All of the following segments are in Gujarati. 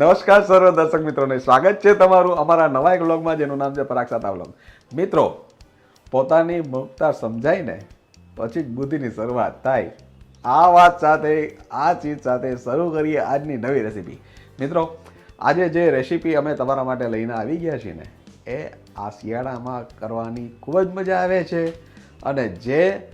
નમસ્કાર સર્વ દર્શક મિત્રોને. સ્વાગત છે તમારું અમારા નવા એક વ્લોગમાં, જેનું નામ છે પરાગ સાતા મિત્રો, પોતાની મુક્તા સમજાઈને પછી બુદ્ધિની શરૂઆત થાય. આ વાત સાથે, આ ચીજ સાથે શરૂ કરીએ આજની નવી રેસીપી. મિત્રો, આજે જે રેસીપી અમે તમારા માટે લઈને આવી ગયા છીએ ને, એ આ શિયાળામાં કરવાની ખૂબ જ મજા આવે છે. અને જે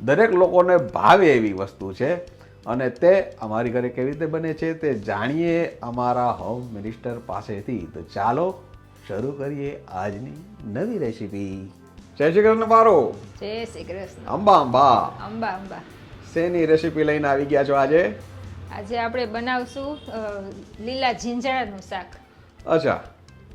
દરેક લોકોને ભાવે એવી વસ્તુ છે અને તે અમારી ઘરે કેવી રીતે બને છે તે જાણીએ અમારા હોમ મિનિસ્ટર પાસેથી. તો ચાલો શરૂ કરીએ આજની નવી રેસીપી. જય શ્રી કૃષ્ણ પારો. જય શ્રી કૃષ્ણ. અંબા અંબા. અંબા અંબા. શેની રેસીપી લઈને આવી ગયા છો આજે? આજે આપણે બનાવશું લીલા જીંજણાનું શાક. અચ્છા.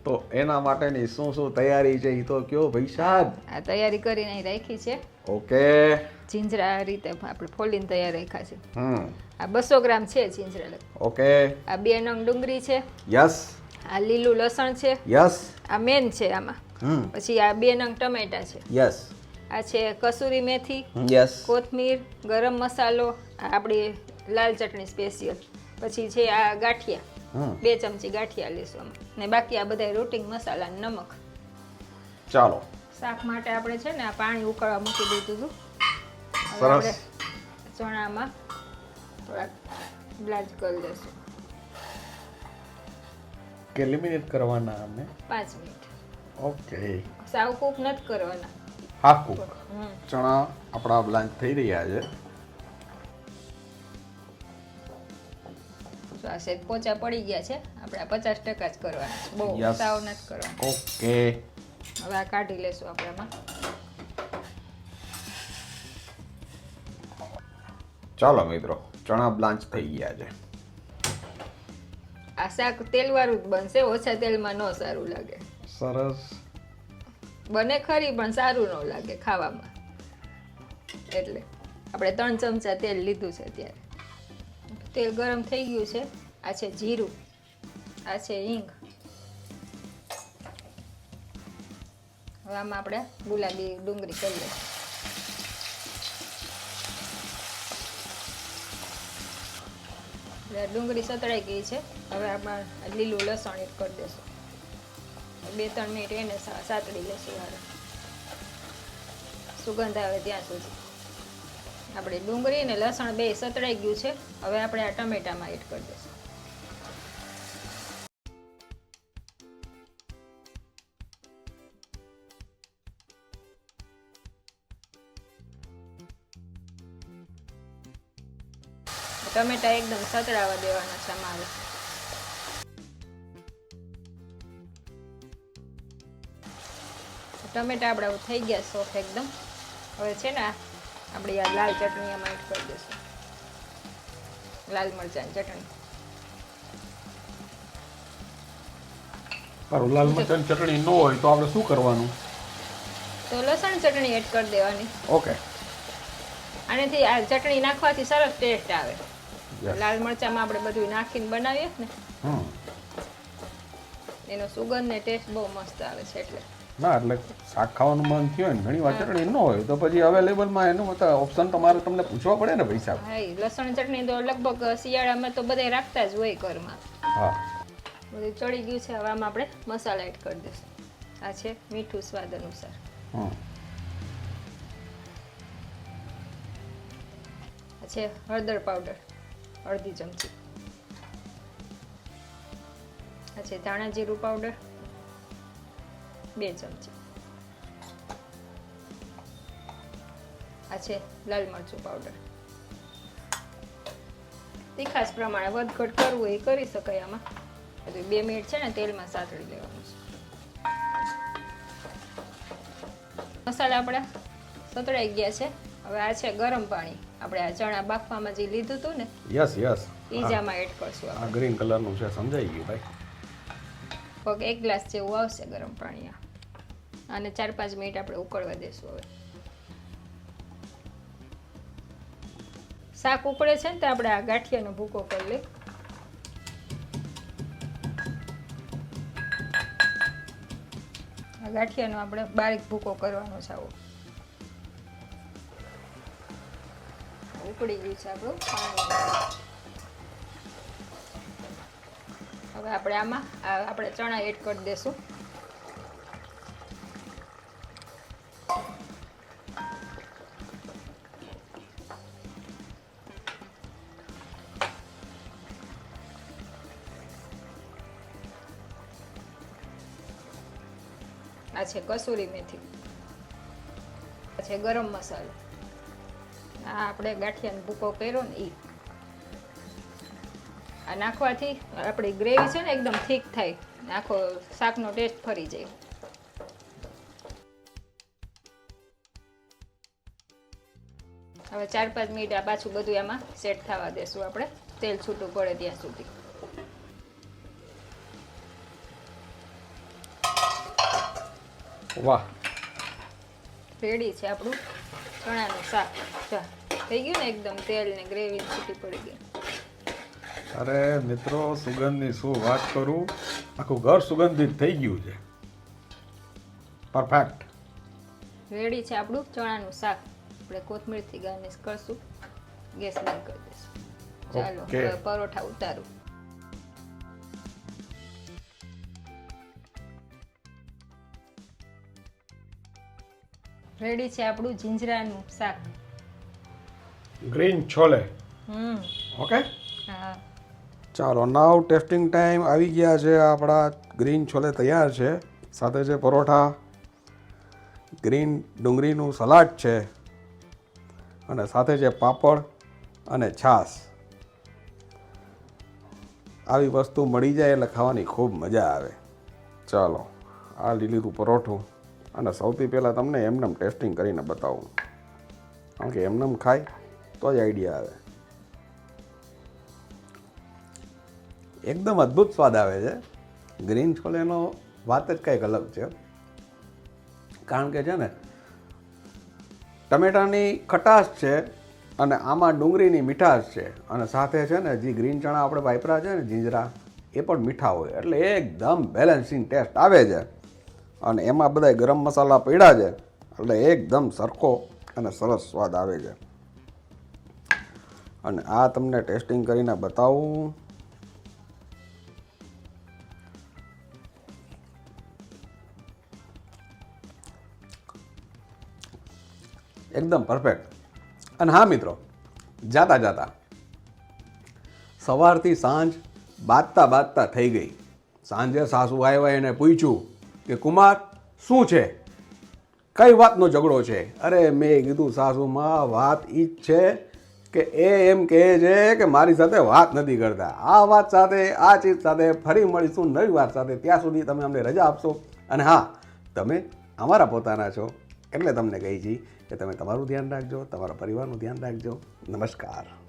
તો એના માટેની શું શું તૈયારી છે એ તો કયો ભાઈ સાહેબ? આ તૈયારી કરીને અહીં રાખી છે. ઓકે. જીંજરા આ રીતે આપણે ફોલીને તૈયાર રાખ્યા છે. હમ. આ બસો ગ્રામ છે જીંજરા ઓકે. આ બે નંગ ડુંગળી છે. યસ. આ લીલું લસણ છે. યસ. આ મેન છે આમાં. પછી આ બે નંગ ટમેટા છે. યસ. આ છે કસૂરી મેથી યસ. કોથમીર ગરમ મસાલો આપણી લાલ ચટણી સ્પેશિયલ. પછી છે આ ગાંઠિયા. બે ચમચી ગાંઠિયા લેશું ને બાકી આ બધા રોટિંગ મસાલા નમક. ચાલો. શાક માટે આપણે છે ને આ પાણી ઉકળવા મૂકી દીધું હતું. સરસ. ચણામાં થોડાક બ્લાજ કરી દઈશું કેટલી મિનિટ કરવાના અમે પાંચ મિનિટ. ઓકે. સાવ કૂક નથી કરવાના. Half cook. ચણા આપણા બ્લાન્ચ થઈ રહ્યા છે. તો પોચા પડી ગયા છે. આપણે પચાસ ટકા જ કરવાના બહુ સાવ નથી કરવાના. ઓકે. હવે આ કાઢી લેશું આપણામાં. ચાલો મિત્રો ચણા બ્લાન્ચ થઈ ગયા છે. આ શાક તેલવાળું જ બનશે ઓછા તેલમાં ન સારું લાગે. સરસ. બને ખરી પણ સારું ન લાગે ખાવામાં. એટલે આપણે ત્રણ ચમચા તેલ લીધું છે ત્યારે તેલ ગરમ થઈ ગયું છે. આ છે જીરું, આ છે હિંગ. હવે આમાં આપણે ગુલાબી ડુંગળી કરીએ એટલે ડુંગળી સતળાઈ ગઈ છે. હવે આપણે લીલું લસણ એડ કરી દઈશું બે ત્રણ મિનિટ એને સાતડી લેશું હારે સુગંધ આવે ત્યાં સુધી. આપણે ડુંગળી અને લસણ બે સતળાઈ ગયું છે. હવે આપણે આ ટમેટામાં એડ કરી દઈશું ટમેટા એકદમ સતરાવા દેવાના છે મારે ટમેટા આપણા થઈ ગયા સોફ એકદમ. હવે છે ને આપણી આ લાલ ચટણી એમાં એડ કરી દઈશું. લાલ મરચાંની ચટણી. સારું લાલ મરચાંની ચટણી ન હોય તો આપણે શું કરવાનું? તો લસણ ચટણી એડ કરી દેવાની. ઓકે આનેથી આ ચટણી નાખવાથી સરસ ટેસ્ટ આવે. લાલ મરચામાં આપણે બધું નાખીને બનાવીએ ને. એનો સુગંધ ને ટેસ્ટ બહુ મસ્ત આવે છે એટલે. ના એટલે શાક ખાવાનું મન થયું ને ઘણી વાર ચટણી ન હોય તો પછી અવેલેબલમાં એનું મતલબ ઓપ્શન તમારે તમને પૂછવા પડે ને પૈસા હા લસણ ચટણી તો લગભગ શિયાળામાં તો બધે રાખતા જ હોય ઘરમાં. હા. બધું ચડી ગયું છે હવે આમાં આપણે મસાલા એડ કરી દઈશું. આ છે મીઠું સ્વાદ અનુસાર. હમ. છે હળદર પાવડર અડધી ચમચી. આ ધાણા જીરું પાવડર બે ચમચી. છે લાલ મરચું પાવડર તીખાસ પ્રમાણે વધઘટ કરવું એ કરી શકાય આમાં. બે મિનિટ છે ને, તેલમાં સાતળી લેવાનું છે. મસાલા આપણા સતળાઈ ગયા છે. હવે આ છે ગરમ પાણી. આપણે આ ચણા બાફવામાં જે લીધું હતું ને યસ યસ. એ એડ કરશું આ ગ્રીન કલરનું છે સમજાઈ ગયું ભાઈ. પગ એક ગ્લાસ જેવું આવશે ગરમ પાણી આ. અને ચાર પાંચ મિનિટ આપણે ઉકળવા દેશું હવે. શાક ઉકળે છે ને તો આપણે આ ગાંઠિયાનો ભૂકો કરી લઈ આ ગાંઠિયાનો આપણે બારીક ભૂકો કરવાનો છે આવો. ઉકળી ગયું છે આપણું પાણી. હવે આપણે આમાં આપણે ચણા એડ કરી દેશું. આ છે કસૂરી મેથી. છે ગરમ મસાલો. આ આપણે ગાંઠિયાનો ભૂકો કર્યો ને એ આ નાખવાથી આપણી ગ્રેવી છે ને એકદમ થીક થાય. આખો શાકનો ટેસ્ટ ફરી જાય. હવે ચાર પાંચ મિનિટ આ પાછું બધું એમાં સેટ થવા દેશું આપણે. તેલ છૂટું પડે ત્યાં સુધી. વાહ. રેડી છે આપણું. ચણાનું શાક જા થઈ ગયું ને એકદમ તેલ ને ગ્રેવી છૂટી પડી ગઈ. અરે મિત્રો સુગંધની શું વાત કરું? આખું ઘર સુગંધિત થઈ ગયું છે. પરફેક્ટ રેડી છે આપણું ચણાનું શાક. આપણે કોથમીરથી ગાર્નિશ કરશું. ગેસ બંધ કરી દઈશું. ચાલો. પરોઠા ઉતારું. રેડી છે આપણું જીંજરાનું શાક. ગ્રીન છોલે. હમ. ઓકે? હા. ચાલો નાવ ટેસ્ટિંગ ટાઈમ આવી ગયા છે આપણા ગ્રીન છોલે તૈયાર છે. સાથે છે પરોઠા. ગ્રીન ડુંગળીનું સલાડ છે. અને સાથે છે પાપડ અને છાશ. આવી વસ્તુ મળી જાય એટલે ખાવાની ખૂબ મજા આવે. ચાલો આ લીલીનું પરોઠું. અને સૌથી પહેલાં તમને એમનેમ ટેસ્ટિંગ કરીને બતાવું. કારણ કે એમનેમ ખાય તો જ આઈડિયા આવે. એકદમ અદ્ભુત સ્વાદ આવે છે. ગ્રીન છોલેનો વાત જ કંઈક અલગ છે. કારણ કે છે ને, ટમેટાની ખટાશ છે અને આમાં ડુંગળીની મીઠાશ છે. અને સાથે છે ને, જે ગ્રીન ચણા આપણે વાપરા છે ને, જીંજરા, એ પણ મીઠા હોય. એટલે એકદમ બેલેન્સિંગ ટેસ્ટ આવે છે. અને એમાં બધા ગરમ મસાલા પડ્યા છે. એટલે એકદમ સરખો અને સરસ સ્વાદ આવે છે. અને આ તમને ટેસ્ટિંગ કરીને બતાવું. એકદમ પરફેક્ટ. અને હા મિત્રો, જાતા જાતા. સવારથી સાંજ બાતતા બાતતા થઈ ગઈ. સાંજે સાસુ આવ્યા એને પૂછ્યું કે કુમાર, શું છે? કઈ વાતનો ઝઘડો છે? અરે મેં કીધું સાસુમાં વાત એ જ છે કે એ એમ કહે છે કે મારી સાથે વાત નથી કરતા. આ વાત સાથે, આ ચીજ સાથે ફરી મળીશું, નવી વાત સાથે. ત્યાં સુધી તમે અમને રજા આપશો. અને હા, તમે અમારા પોતાના છો એટલે તમને કહી છીએ કે તમે તમારું ધ્યાન રાખજો, તમારા પરિવારનું ધ્યાન રાખજો. નમસ્કાર.